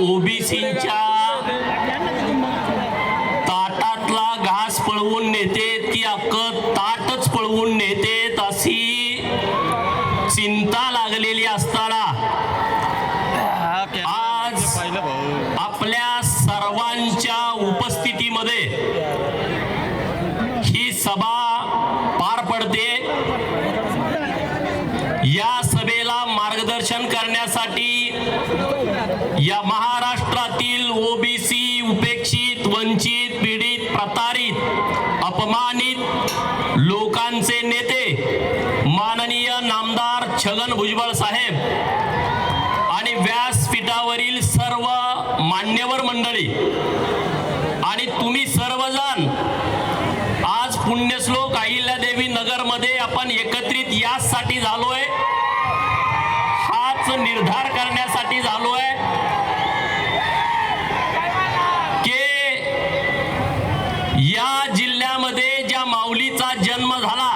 ओबीसीच्या ताटातला घास पळवून नेतेत की अक्क ताटच पळवून नेतेत अशी चिंता लागलेली असताना आज आपल्या सर्वांच्या उपस्थितीमध्ये ही सभा पार पडते. या सभेला मार्गदर्शन करण्यासाठी या भुजबळ साहेब आणि व्यासपीठावरील सर्व मान्यवर मंडळी आणि तुम्ही सर्वजण आज पुण्यश्लोक अहिल्यादेवी नगरमध्ये आपण एकत्रित याचसाठी झालोय. हाच निर्धार करण्यासाठी झालोय की या जिल्ह्यामध्ये ज्या माऊलीचा जन्म झाला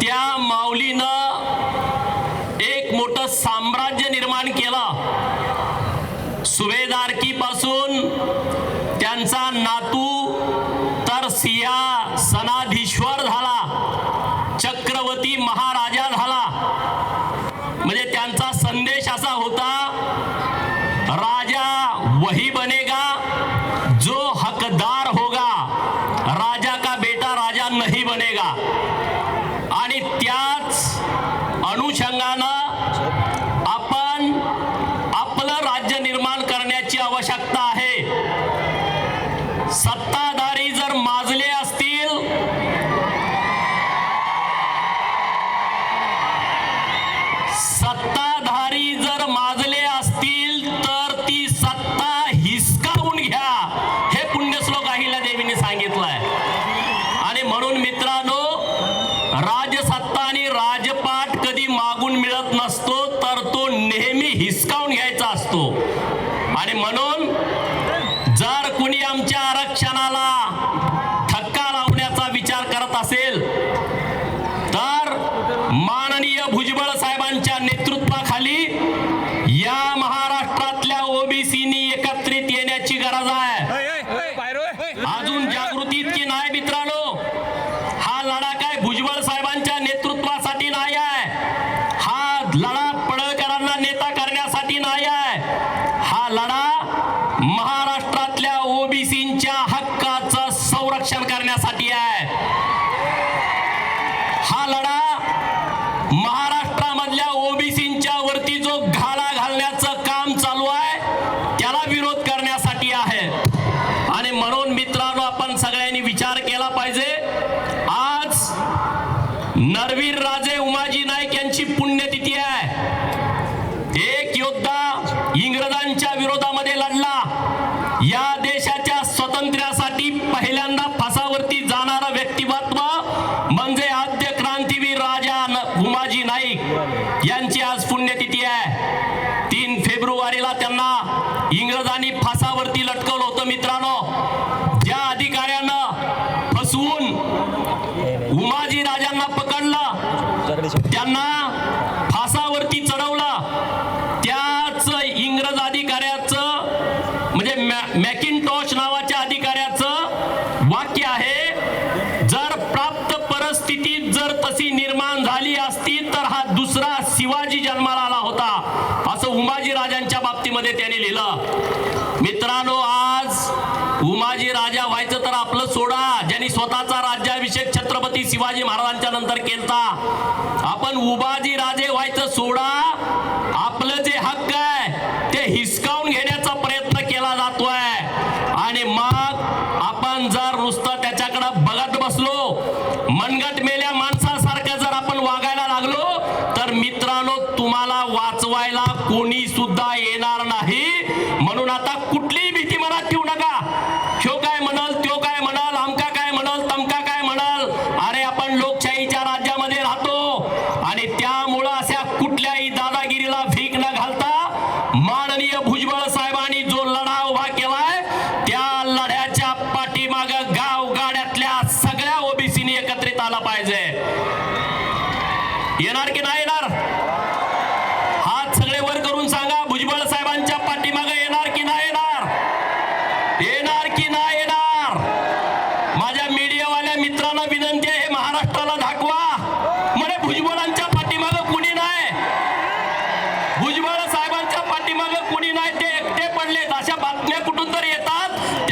त्या माऊलीनं एक मोठं साम्राज्य निर्माण केलं सुभेदारकी पासून त्यांचा नातू तर सिंहासनाधीश्वर राजसत्ता आणि करण्यासाठी आहे. आणि म्हणून मित्रांनो आपण सगळ्यांनी विचार केला पाहिजे. आज नरवीर राजे उमाजी नाईक यांची पुण्यतिथी आहे. एक योद्धा इंग्रजांच्या विरोधामध्ये लढला. या देशाच्या स्वातंत्र्यासाठी पहिल्यांदा फासावरती जाणारा व्यक्तिमत्व म्हणजे आद्य क्रांतीवीर राजा उमाजी नाईक यांची आज पुण्यतिथी आहे. तीन फेब्रुवारीला त्यांना इंग्रजांनी फासावरती लटकवलं होतं मित्रांनो. ज्या अधिकाऱ्यानं फसवून उमाजी राजांना पकडलं त्यांना फासावरती चढवला त्याच इंग्रज अधिकाऱ्याचं म्हणजे मॅ- मॅकिनटॉश नावाच्या अधिकाऱ्याचं वाक्य आहे जर प्राप्त परिस्थितीत जर तशी निर्माण झाली असती तर हा दुसरा शिवाजी जन्माला आला होता. असं उमाजी राजा मध्ये त्यांनी लिहिलं मित्रांनो आज उमाजी राजा व्हायचं तर आपलं सोडा. ज्यांनी स्वतःचा राज्याभिषेक छत्रपती शिवाजी महाराजांच्या नंतर केलता आपण उमाजी राजे व्हायचं सोडा. आपलं जे हक्क आहे ते हिसकावून घेण्याचा प्रयत्न केला जातोय. आणि मग आपण जर नुसतं त्याच्याकडे बघत बसलो मनगट मेल्या माणसासारखं जर आपण वागायला लागलो तर मित्रांनो तुम्हाला वाचवायला कोणी पाठीमागे कुणी नाही ते एकटे पडलेत. अशा बातम्या कुठून तरी येतात.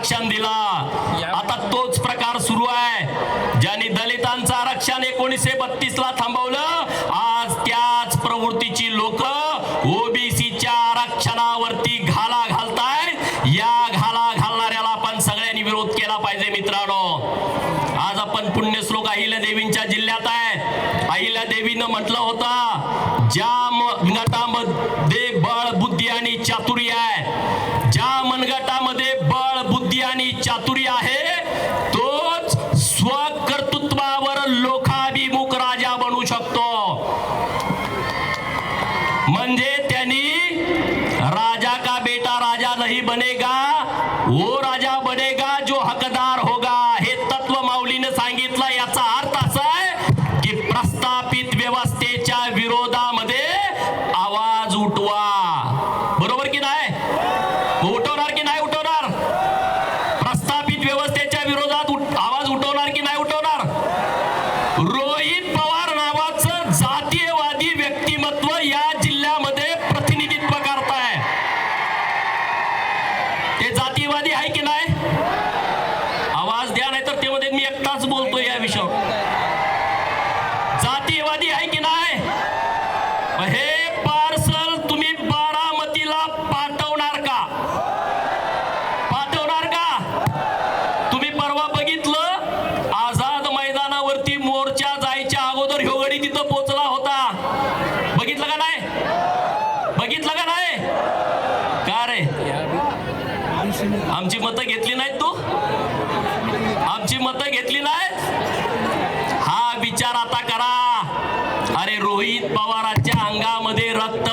आरक्षण दिला. आता तोच प्रकार सुरू आहे. ज्याने दलितांचं आरक्षण एकोणीसशे बत्तीस ला थांबवलं आज त्याच प्रवृत्तीची लोक ओबीसीच्या आरक्षणावरती घाला घालताय. या घाला घालणाऱ्याला आपण सगळ्यांनी विरोध केला पाहिजे मित्रांनो. आज आपण पुण्यश्लोक अहिल्या देवींच्या जिल्ह्यात आहे. अहिल्या देवीनं म्हटलं बनेगा वो राजा आमची मतं घेतली नाहीत तू? आमची मतं घेतली नाहीत? हा विचार आता करा. अरे रोहित पवारांच्या अंगामध्ये रक्त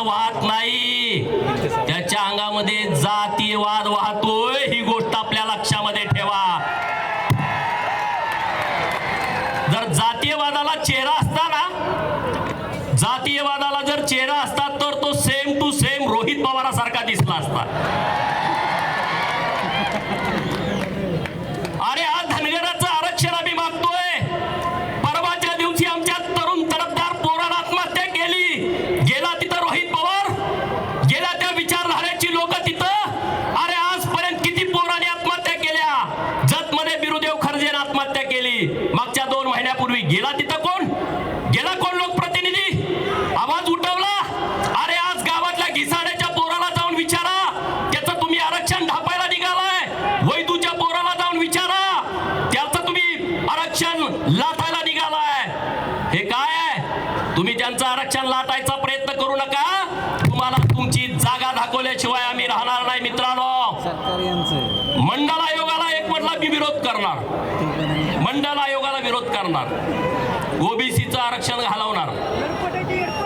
आरक्षण लाटायचा प्रयत्न करू नका. तुम्हाला तुमची जागा दाखवल्याशिवाय आम्ही राहणार नाही मित्रांनो. मंडल आयोगाला एक म्हटला मी विरोध करणार. मंडल आयोगाला विरोध करणार. ओबीसीचं आरक्षण घालवणार.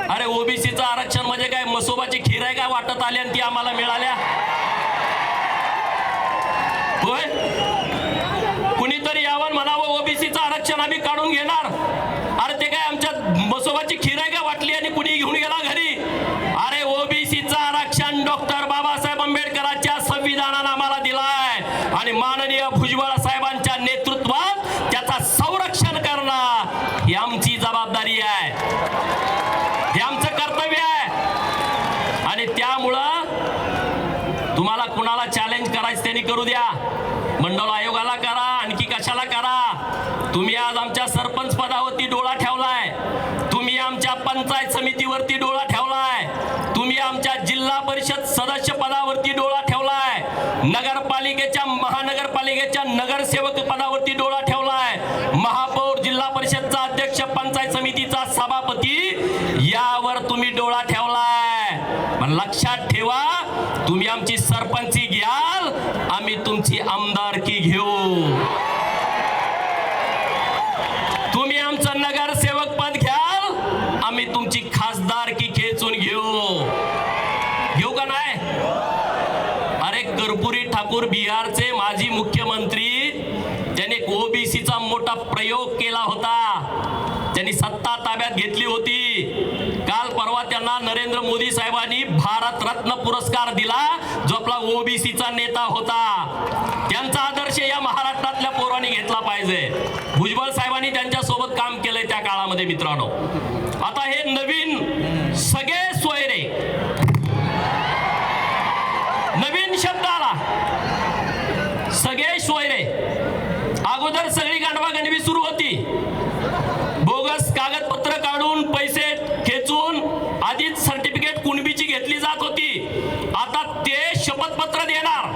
अरे ओबीसीचं आरक्षण म्हणजे काय? मसोबाची खीर आहे काय वाटत आली आणि ती आम्हाला मिळाल्या. होय? कुणीतरी यावर म्हणावं ओबीसीचं आरक्षण आम्ही काढून घेणार. टाकली आणि कुणी घेऊन गेला घरी. अरे ओबीसीचा आरक्षण डॉक्टर बाबासाहेब आंबेडकरांच्या संविधानानं आम्हाला दिलाय. आणि माननीय भुजबळ साहेबांच्या नेतृत्वात त्याचा संरक्षण करणं ही आमची जबाबदारी आहे. हे आमचं कर्तव्य आहे. आणि त्यामुळं तुम्हाला कुणाला चॅलेंज करायचं त्यांनी करू द्या. मंडळ आयोगाला करा आणखी कशाला करा. तुम्ही आज आमच्या सरपंच पदावरती डोळा ठेवलाय तुम्ही आमच्या पंचायत समितीवरती डोळा ठेवलाय तुम्ही आमच्या जिल्हा परिषद सदस्य पदावरती डोळा ठेवलाय नगरपालिकेच्या महानगरपालिकेच्या नगरसेवक पदावरती डोळा ठेवलाय. महापौर जिल्हा परिषदचा अध्यक्ष पंचायत समितीचा सभापती यावर तुम्ही डोळा ठेवलाय. पण लक्षात ठेवा तुम्ही आमची सरपंची घ्याल आम्ही तुमची आमदार कर्पुरी ठाकूर बिहारचे माजी मुख्यमंत्री त्यांनी ओबीसीचा मोठा प्रयोग केला होता त्यांनी सत्ता ताब्यात घेतली होती. काल परवा त्यांना नरेंद्र मोदी साहेबांनी भारत रत्न पुरस्कार दिला जो आपला ओबीसीचा नेता होता. त्यांचा आदर्श या महाराष्ट्रातल्या पोरांनी घेतला पाहिजे. भुजबळ साहेबांनी त्यांच्यासोबत काम केलंय त्या काळामध्ये मित्रांनो. आता हे नवीन सगळे सोयरे नवीन शब्द आला सगळे सोयरे अगोदर सगळी गांडवा गंडवी सुरू होती बोगस कागदपत्र काढून पैसे खेचून आधीच सर्टिफिकेट कुणबीची घेतली जात होती आता ते शपथपत्र देणार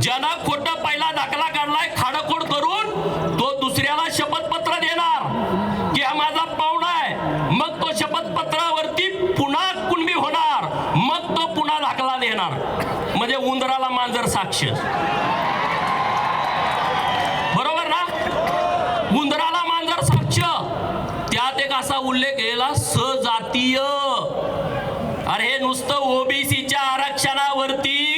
ज्यानं खोटं पहिला दाखला काढलाय खाडखोड करून तो दुसऱ्याला शपथपत्र देणार की हा माझा पाहुणा आहे मग तो शपथपत्रावरती पुन्हा कुणबी होणार? मग तो पुन्हा दाखला देणार. म्हणजे उंदराला मांजर साक्ष. बरोबर ना? उंदराला मांजर साक्ष. त्यात एक असा उल्लेख केला सजातीय. अरे हे नुसतं ओबीसीच्या आरक्षणावरती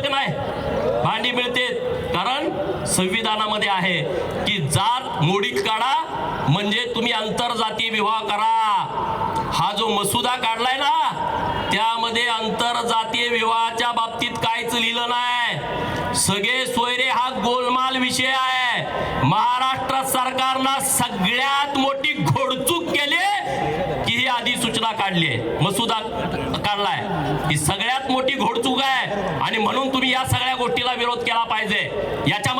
मिळते नाही भांडी मिळते. कारण संविधानामध्ये आहे की जात मोडीत काढा म्हणजे तुम्ही आंतरजातीय विवाह करा. हा जो मसुदा काढलाय ना त्यामध्ये आंतरजातीय विवाहाच्या बाबतीत काहीच लिहिलं नाही. सगळे सोयरे हा गोलमाल विषय आहे. महाराष्ट्र सरकारनं सगळ्यात मोठी घोडचूक केली की ही अधिसूचना काढली आहे. मसुदा काढलाय. ही सगळ्यात मोठी घोडचूक आहे. आणि म्हणून तुम्ही या सगळ्या गोष्टीला विरोध केला पाहिजे. याच्यामध्ये